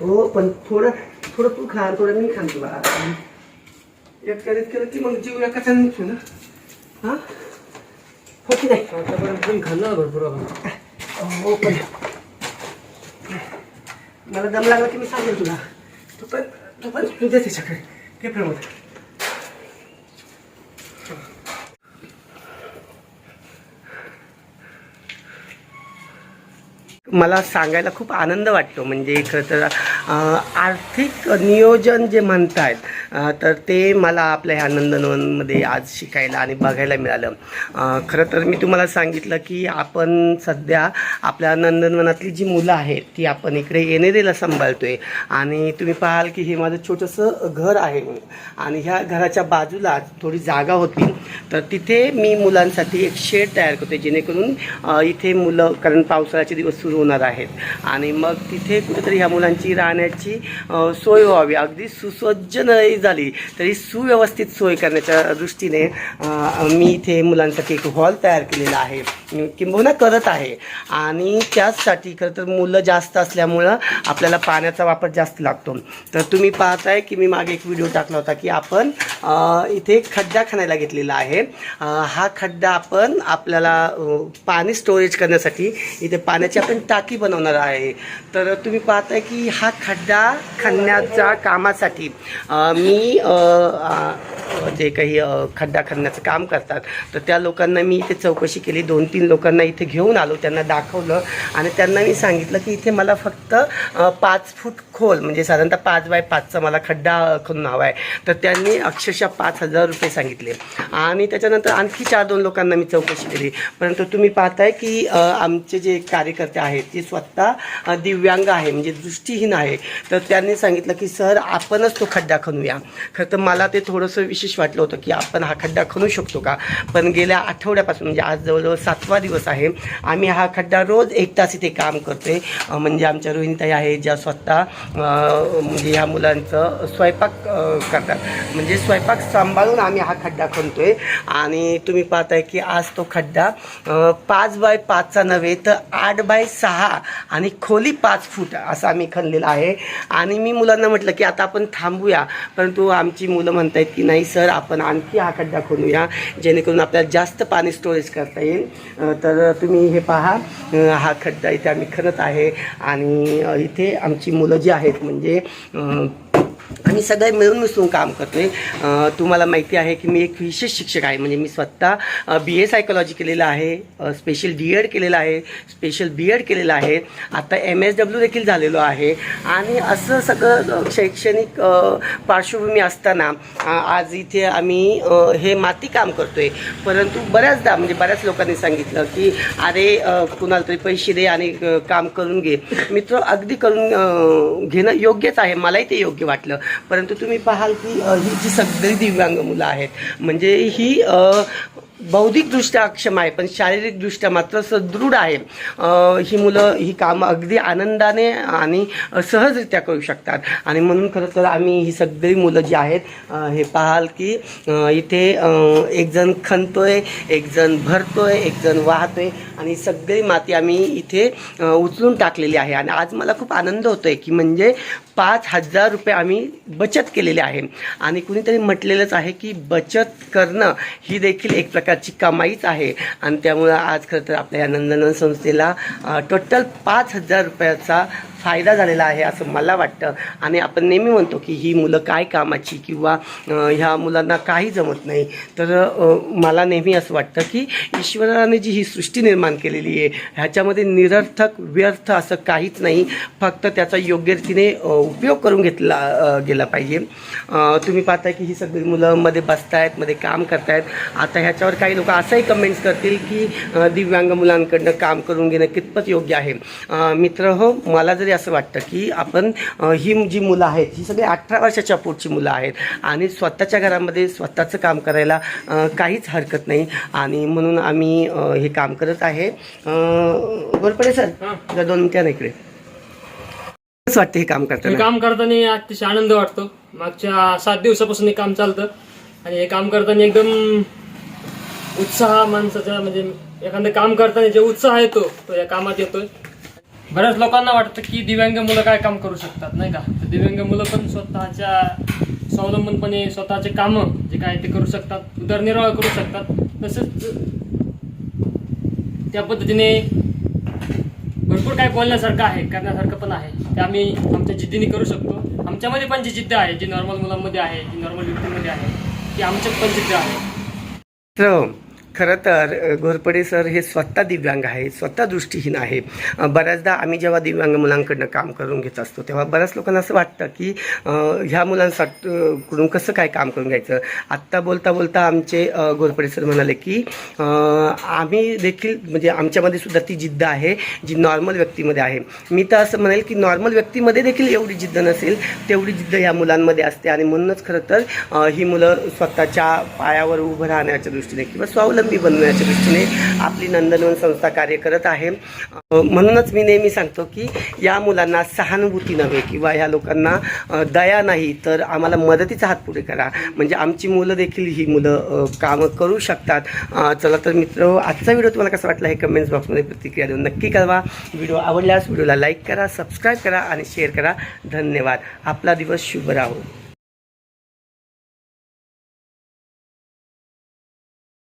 हो पण थोडं थोडं तू खा थोडं मी खान तुला. एक करीत केलं की मग जीव एका निघतो ना. हा? हो की नाही? आतापर्यंत तुम्ही खाल्लं भरपूर हो पण मला दम लागला की मी सांगेल तुला. तू पण तू पण तू दे त्याच्याकडे ते प्रमोद मला सांगायला खूप आनंद वाटतो. म्हणजे खरं तर आर्थिक नियोजन जे म्हणत आहेत तर ते मला आपल्या ह्या नंदनवनमध्ये आज शिकायला आणि बघायला मिळालं. खरं तर मी तुम्हाला सांगितलं की आपण सध्या आपल्या नंदनवनातली जी मुलं आहेत ती आपण इकडे येणेरेला आहे आणि तुम्ही पाहाल की हे माझं छोटंसं घर आहे आणि ह्या घराच्या बाजूला थोडी जागा होती. तर तिथे मी मुलांसाठी एक शेड तयार करते जेणेकरून इथे मुलं कारण पावसाळ्याचे दिवस सुरू होणार आहेत. आणि मग तिथे कुठेतरी ह्या मुलांची राहण्याची सोय व्हावी. अगदी सुसज्ज नाही झाली तरी सुव्यवस्थित सोय करण्याच्या दृष्टीने मी इथे मुलांसाठी एक हॉल तयार केलेला आहे. किंबहुना करत आहे. आणि त्याचसाठी खरं तर मुलं जास्त असल्यामुळं आपल्याला पाण्याचा वापर जास्त लागतो. तर तुम्ही पाहताय की मी मागे एक व्हिडिओ टाकला होता की आपण इथे खड्डा खणायला घेतलेला आहे. हा खड्डा आपण आपल्याला पाणी स्टोरेज करण्यासाठी इथे पाण्याची आपण टाकी बनवणार आहे. तर तुम्ही पाहताय की हा खड्डा खणण्याच्या कामासाठी मी जे काही खड्डा खणण्याचं काम करतात. तर त्या लोकांना मी इथे चौकशी केली. दोन तीन लोकांना इथे घेऊन आलो. त्यांना दाखवलं. आणि त्यांना मी सांगितलं की इथे मला फक्त पाच फूट खोल म्हणजे साधारणतः पाच बाय पाचचा मला खड्डा खणून हवा आहे. तर त्यांनी अक्षरशः पाच हजार रुपये सांगितले. आणि त्याच्यानंतर आणखी चार दोन लोकांना मी चौकशी केली. परंतु तुम्ही पाहताय की आमचे जे कार्यकर्ते आहेत ते स्वतः दिव्यांग आहे म्हणजे दृष्टीहीन आहे. तर त्यांनी सांगितलं की सर आपणच तो खड्डा खणूया. खरं तर मला ते थोडंसं विशेष वाटलं होतं की आपण हा खड्डा खणू शकतो का? पण गेल्या आठवड्यापासून म्हणजे आज जवळजवळ सातवा दिवस आहे आम्ही हा खड्डा रोज एक तास इथे काम करते म्हणजे आमच्या रोहिणीताई आहे ज्या स्वतः म्हणजे ह्या मुलांचं स्वयंपाक करतात. म्हणजे स्वयंपाक सांभाळून आम्ही हा खड्डा खणतोय. आणि तुम्ही पाहताय की आज तो खड्डा पाच बाय पाचचा नव्हे तर आठ बाय सहा आणि खोली पाच फूट असा आम्ही खणलेला आहे. आणि मी मुलांना म्हटलं की आता आपण थांबूया. परंतु आमची मुलं म्हणत आहेत की नाही सर आपण आणखी हा खड्डा खणूया. जेणेकरून आपल्याला जास्त पाणी स्टोरेज करता येईल. तर तुम्ही हे पहा. हा खड्डा इथे आम्ही खणत आहे. आणि इथे आमची मुलं जी आहेत. म्हणजे आम्ही सगळे मिळून मिसळून काम करतोय. तुम्हाला माहिती आहे की मी एक विशेष शिक्षक आहे. म्हणजे मी स्वतः बी ए सायकोलॉजी केलेलं आहे स्पेशल डी एड केलेलं आहे स्पेशल बी एड केलेलं आहे. आता एम एस डब्ल्यू देखील झालेलो आहे. आणि असं सगळं शैक्षणिक पार्श्वभूमी असताना आज इथे आम्ही हे माती काम करतोय. परंतु बऱ्याचदा म्हणजे बऱ्याच लोकांनी सांगितलं की अरे कुणाला तरी पैसे दे आणि काम करून घे. मित्र अगदी करून घेणं योग्यच आहे. मलाही ते योग्य वाटलं. परंतु तुम्ही पाहाल की ही जी सगळी दिव्यांग मुलं आहेत म्हणजे ही बौद्धिकदृष्ट्या अक्षम आहे पण शारीरिकदृष्ट्या मात्र सदृढ आहे. ही मुलं ही कामं अगदी आनंदाने आणि सहजरित्या करू शकतात. आणि म्हणून खरं तर आम्ही ही सगळी मुलं जी आहेत हे पाहाल की इथे एकजण एक जण खणतोय एक जण भरतोय एक जण वाहतोय आणि सगळी माती आम्ही इथे उचलून टाकलेली आहे. आणि आज मला खूप आनंद होतोय की म्हणजे पाच हजार रुपये आम्ही बचत केलेली आहे. आणि कुणीतरी म्हटलेलंच आहे की बचत करणं ही देखील एक प्रकार प्रकारची कमाईच आहे. आणि त्यामुळं आज खरं तर आपल्या या नंदनवन संस्थेला टोटल पाच हजार रुपयाचा फायदा झालेला आहे असं मला वाटतं. आणि आपण नेहमी म्हणतो की ही मुलं काय कामाची किंवा ह्या मुलांना काही जमत नाही. तर मला नेहमी असं वाटतं की ईश्वराने जी ही सृष्टी निर्माण केलेली आहे ह्याच्यामध्ये निरर्थक व्यर्थ असं काहीच नाही. फक्त त्याचा योग्य रीतीने उपयोग करून घेतला गेला पाहिजे. तुम्ही पाहता की ही सगळी मुलं मध्ये बसतायत मध्ये काम करतायत. आता ह्याच्यावर काही लोक असंही कमेंट्स करतील की दिव्यांग मुलांकडनं काम करून घेणं कितपत योग्य आहे. मित्र हो मला जरी असं वाटतं की आपण ही जी मुलं आहेत ही सगळी अठरा वर्षाच्या पुढची मुलं आहेत आणि स्वतःच्या घरामध्ये स्वतःचं काम करायला काहीच हरकत नाही. आणि म्हणून आम्ही हे काम करत आहे. बरोबर सर? दोन मिनिटं इकडे. वाटतं हे काम करताना? काम करताना अतिशय आनंद वाटतो. मागच्या सात दिवसापासून हे काम चालतं. आणि हे काम करताना एकदम उत्साह माणसाचा म्हणजे एखादं काम करताना जे उत्साह येतो तो या कामात येतोय. बऱ्याच लोकांना वाटतं की दिव्यांग मुलं काय काम करू शकतात नाही का? तर दिव्यांग मुलं पण स्वतःच्या स्वावलंबनपणे स्वतःचे कामं जे काय ते करू शकतात उदरनिर्वाह करू शकतात. तसंच त्या पद्धतीने भरपूर काय बोलण्यासारखं आहे करण्यासारखं पण आहे. ते आम्ही आमच्या जिद्दीने करू शकतो. आमच्यामध्ये पण जी जिद्द आहे जी नॉर्मल मुलांमध्ये आहे जी नॉर्मल व्यक्तीमध्ये आहे ती आमच्यात पण जिद्द आहे. खरं तर घोरपडे सर हे स्वतः दिव्यांग आहे स्वतः दृष्टीहीन आहे बऱ्याचदा आम्ही जेव्हा दिव्यांग मुलांकडनं काम करून घेत असतो तेव्हा बऱ्याच लोकांना असं वाटतं की ह्या मुलांसाठीकडून कसं काय काम करून घ्यायचं? आत्ता बोलता बोलता आमचे घोरपडे सर म्हणाले की आम्ही देखील म्हणजे आमच्यामध्ये सुद्धा ती जिद्द आहे जी नॉर्मल व्यक्तीमध्ये आहे. मी तर असं म्हणेल की नॉर्मल व्यक्तीमध्ये देखील एवढी जिद्द नसेल तेवढी जिद्द या मुलांमध्ये असते. आणि म्हणूनच खरं तर ही मुलं स्वतःच्या पायावर उभं राहण्याच्या दृष्टीने किंवा स्वावलंबी बनवण्याच्या दृष्टीने आपली नंदनवन संस्था कार्य करत आहे. म्हणूनच मी नेहमी सांगतो की या मुलांना सहानुभूती नव्हे किंवा या लोकांना दया नाही तर आम्हाला मदतीचा हात पुढे करा. म्हणजे आमची मुलं देखील ही मुलं कामं करू शकतात. चला तर मित्र आजचा व्हिडिओ तुम्हाला कसा वाटला हे कमेंट्स बॉक्समध्ये प्रतिक्रिया देऊन नक्की कळवा. व्हिडिओ आवडल्यास व्हिडिओला लाईक करा सबस्क्राईब करा आणि शेअर करा. धन्यवाद. आपला दिवस शुभ राहो.